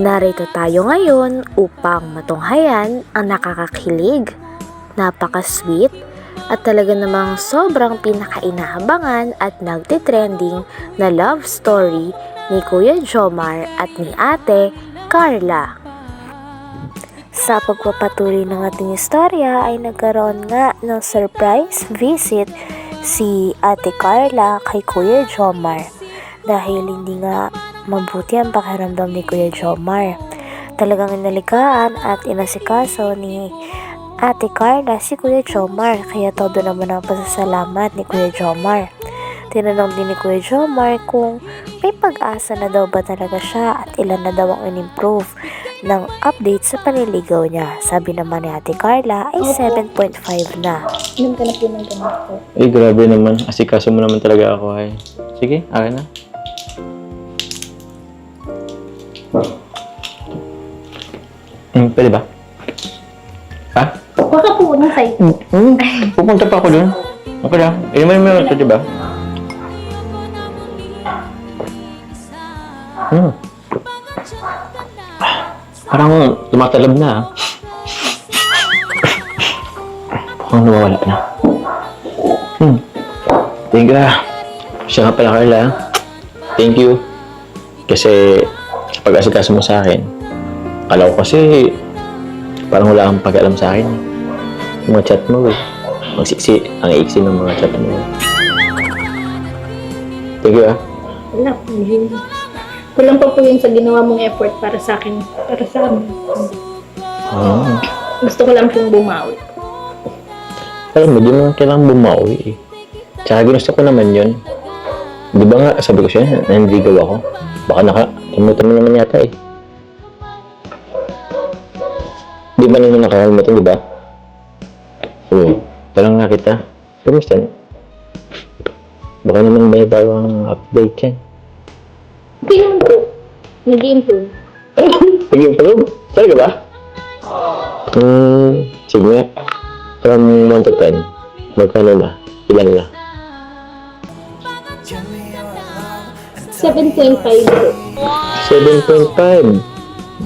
Narito tayo ngayon upang matunghayan ang nakakakilig, napaka-sweet, at talaga namang sobrang pinakainahabangan at nagtitrending na love story ni Kuya Jomar at ni Ate Carla. Sa pagpapatuloy ng ating istorya ay nagkaroon nga ng surprise visit si Ate Carla kay Kuya Jomar dahil hindi nga mabuti ang pakiramdam ni Kuya Jomar. Talagang inalikaan at inasikaso ni Ate Carla si Kuya Jomar kaya todo naman ang pasasalamat ni Kuya Jomar. Tinanong din ni Kuya Jomar kung may pag-asa na daw ba talaga siya at ilan na daw ang in-improve ng update sa paniligaw niya. Sabi naman ni Ate Carla ay 7.5 na. Inom ka na po ng gamot po. Eh, grabe naman. Asikaso mo naman talaga ako, ay. Sige, akin na. Hmm, pwede ba? Ha? Huwag ka po ng side. Hmm, hmm. Pupunta pa ako dun. Okay lang. Inuman mo naman ito, di ba? Hmm. Parang tumatalab na, ah. Mukhang nawawala na. Hmm. Thank you, ah. Siya nga pala, Carla. ah. Thank you. Kasi sa pag-asikaso mo sa akin, akala ko kasi parang wala kang pag-alam sa akin. Yung mga chat mo, eh. Ang siksi, ang iksi ng mga chat mo. Thank you, ah. Wala po yun. Kulang pa po yun sa ginawa mong effort para sa akin. Para sa amin. Hmm. Gusto ko lang pong bumawi. Alam mo, di mo kailangan bumawi eh. Tsaka ginusto ko naman yun. Di ba nga, sabi ko siya, nandigaw ako. Baka naka, kalimutan mo naman yata eh. Di ba naman nakakalimutan, di ba? Oo. Parang nga kita. Kamusta? Baka naman may bagong update yan. Okay naman po. Nag-improve. Nag-improve? Talaga ba? Hmm, sige nga. From 1 to 10, magkano na? Ilan na? 7.5 po. 7.5.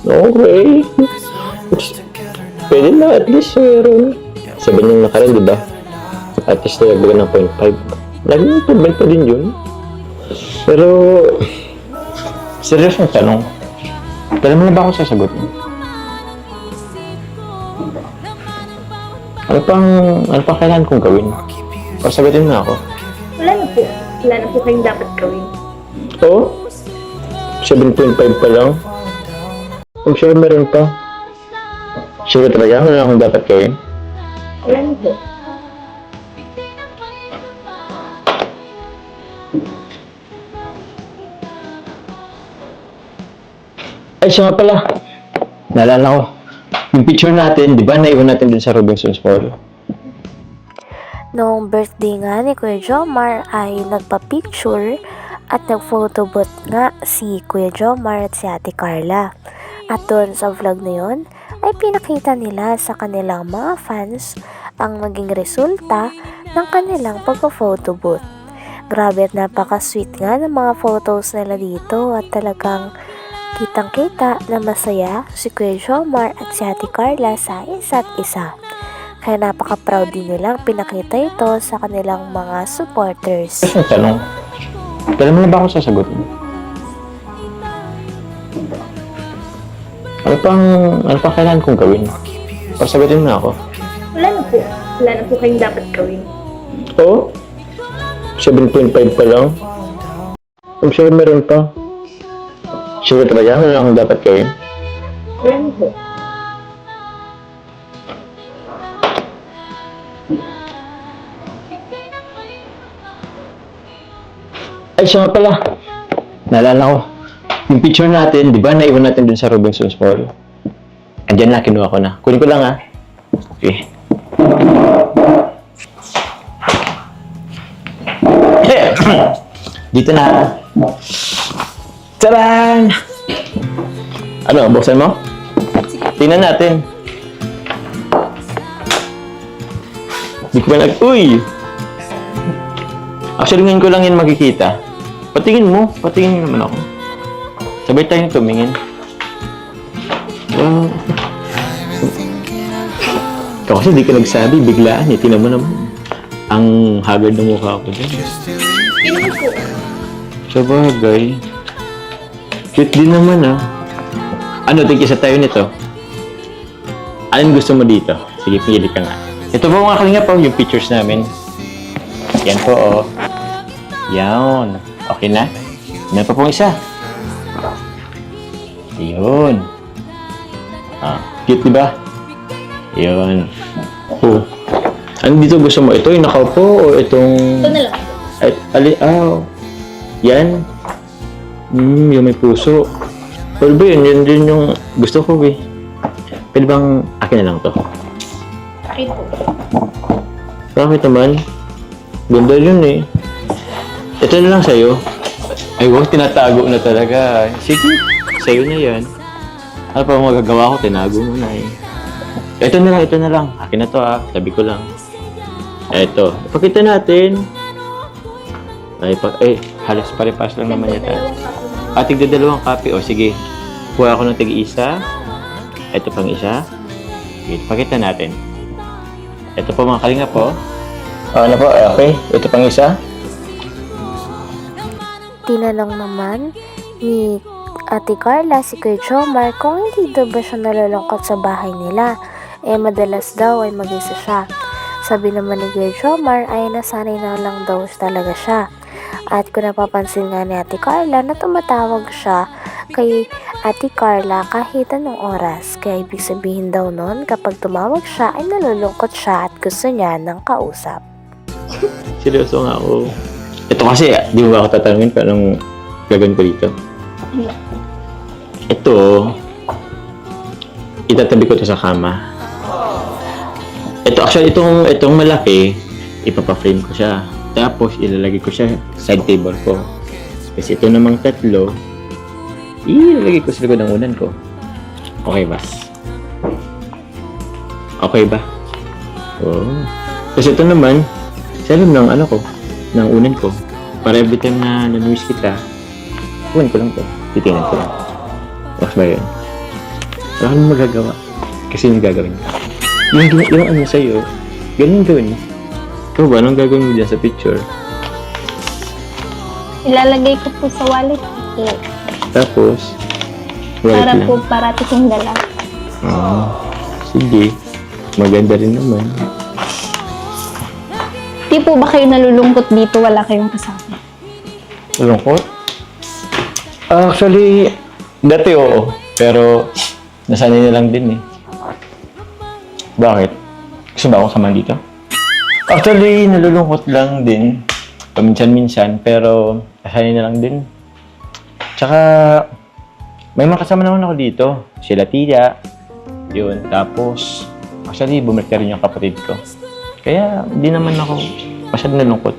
Okay. Pwede na, at least meron. 7 yung nakaraan, di ba? At least nilagdagan ng 0.5. Lagi improvement pa din yun. Pero, seryoso yung tanong. Kailan mo na ba ako sasagot? Ano pang, ano pang kailangan kong gawin? Pasagutin mo na ako. Wala na po. Wala na po kayong dapat gawin. Oo. 7.5 pa lang. Kung sure meron pa. Sure talaga, na akong dapat gawin? Wala na po. Ay, siya nga pala. Naalala ko. Yung picture natin, di ba, naiwan natin dun sa Robinson's Mall. Noong birthday nga ni Kuya Jomar ay nagpa-picture at nag-photobooth nga si Kuya Jomar at si Ate Carla. At doon sa vlog na yun ay pinakita nila sa kanilang mga fans ang maging resulta ng kanilang pagpa-photobooth. Grabe at napaka-sweet nga ng mga photos nila dito at talagang kitang-kita na masaya si Kuya Jomar at si Ate Carla sa isa't isa. Kaya napaka-proud din nilang pinakita ito sa kanilang mga supporters. Tanong, kailan mo na ba ako sasagot? Ano pang, ano pang kailangan kong gawin? Pasagutin mo na ako. Wala na po. Wala na po kayong dapat gawin. Oo. 7.5 pa lang. Kung sure meron pa. Sure talaga, na akong dapat gawin? Wala na po. Ay, siya pala. Naalala ko. Yung picture natin, di ba, naiwan natin dun sa Robinson's Mall. Andiyan na, kinuha ko na. Kunin ko lang, ha? Okay. Dito na. Taran! Ano, buksan mo? Tingnan natin. Di ko pa nag... Uy! Actually, ngayon ko lang yan makikita. Patingin mo. Patingin naman ako. Sabay tayong tumingin. Wow. Ikaw kasi di ka nagsabi, biglaan eh. Tinan mo naman. Ang haggard ng mukha ko dyan. Sa bagay. Cute din naman ah. Ano, tigisa tayo nito. Alin gusto mo dito? Sige, pili ka nga. Ito po mga kalinga po, yung pictures namin. Yan po, oh. Yan. Okay na? Meron pa pong isa. Yun. Ah, cute, di ba? Yun. Oh. Ano dito gusto mo? Ito yung nakaupo o itong... Ito na lang. Ay, ali, ah, yan. Hmm, yung may puso. Well, ba yun? Yun din yung gusto ko, eh. Pwede bang akin na lang to? Bakit po? Bakit naman? Ganda yun eh. Ito na lang sa'yo. Ay, wag, tinatago na talaga. Sige, sa'yo na yan. Ano pa magagawa ko? Tinago mo na eh. Ito na lang, ito na lang. Akin na to ah. Sabi ko lang. Ito. Ipakita natin. Ay, pa, eh, halos pare-pas lang naman yata. Ah, tigda dalawang copy. O, sige. Kuha ako ng tig-isa. Ito pang isa. Sige, pakita natin. Ito po mga kalinga po. ano po? Okay. Ito pang isa. Tinanong naman ni Ate Carla si Kuya Jomar kung hindi daw ba siya nalulungkot sa bahay nila. Eh madalas daw ay mag-isa siya. Sabi naman ni Kuya Jomar ay nasanay na lang daw talaga siya. At kung napapansin nga ni Ate Carla na tumatawag siya kay Ate Carla kahit anong oras. Kaya ibig sabihin daw nun kapag tumawag siya ay nalulungkot siya at gusto niya ng kausap. Seryoso nga ako. Ito kasi, di mo ba ako tatanungin kung anong gagawin ko dito? Ito, itatabi ko to sa kama. Ito, actually, itong, itong malaki, ipapa-frame ko siya. Tapos, ilalagay ko siya sa side table ko. Kasi ito namang tatlo, ilalagay ko sa likod ng unan ko. Okay ba? Okay ba? Oo. Kasi ito naman, sa ng ano ko, ng unan ko. Para every time na namiss kita, unan ko lang to. Titingnan ko lang. Mas ba yun? So, ano magagawa? Kasi yung gagawin ko. Yung, gina- yung ano sa'yo, ganun gawin mo. Ikaw ba, anong gagawin mo dyan sa picture? Ilalagay ko po sa wallet po. Tapos, wallet Para lang. po parati kong dala. Ah, sige. Maganda rin naman. Di po ba kayo nalulungkot dito? Wala kayong kasama. Malungkot? Actually, dati oo. Pero, nasanay na lang din eh. Bakit? Gusto ba akong samahan dito? Actually, nalulungkot lang din. Paminsan-minsan, pero nasanay na lang din. Tsaka, may mga kasama naman ako dito. Sila Tia. Yun. Tapos, actually, bumalik na rin yung kapatid ko. Kaya, di naman ako masyadong nalungkot.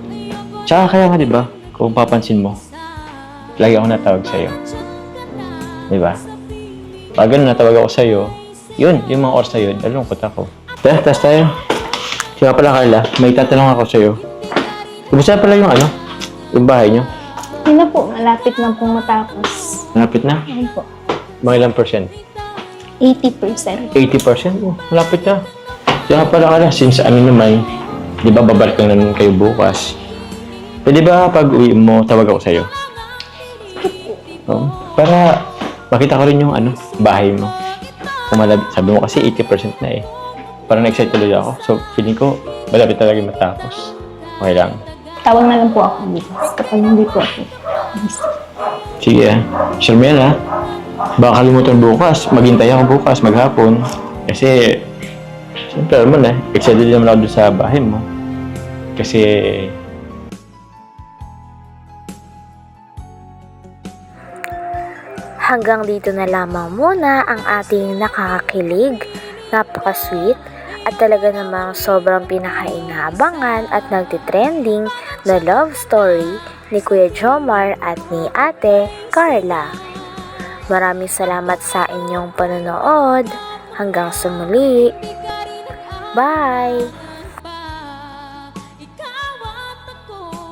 Tsaka kaya nga, di ba? Kung papansin mo, lagi ako natawag sa'yo. Di ba? Pag ganun natawag ako sa'yo, yun, yung mga oras na yun, nalungkot ako. Tara, taas tayo. Siya pala, Carla, may tatanong ako sa'yo. Kumusta pala yung ano? Yung bahay niyo? Yun na po, malapit na pong matapos. Malapit na? Ayun po. Mga ilang percent? 80%. 80%? Oh, malapit na. Siya pala, Carla, since ano naman, di ba babalik lang naman kayo bukas. Pwede ba pag uwi mo, tawag ako sa'yo? Oo. Para makita ko rin yung ano, bahay mo. Kung malapit, sabi mo kasi 80% na eh. Parang na-excite tuloy ako. So, feeling ko, malapit talaga matapos. Okay lang. Tawag na lang po ako bukas kapag hindi po ako. Sige ah. Shermel ah. Baka kalimutan bukas. Maghintay ako bukas, maghapon. Kasi, siyempre naman eh. Excited naman ako sa bahay mo. Kasi, Hanggang dito na lamang muna ang ating nakakakilig, napaka-sweet, at talaga namang sobrang pinakainabangan at nagtitrending na love story ni Kuya Jomar at ni Ate Carla. Maraming salamat sa inyong panonood. Hanggang sa muli. Bye!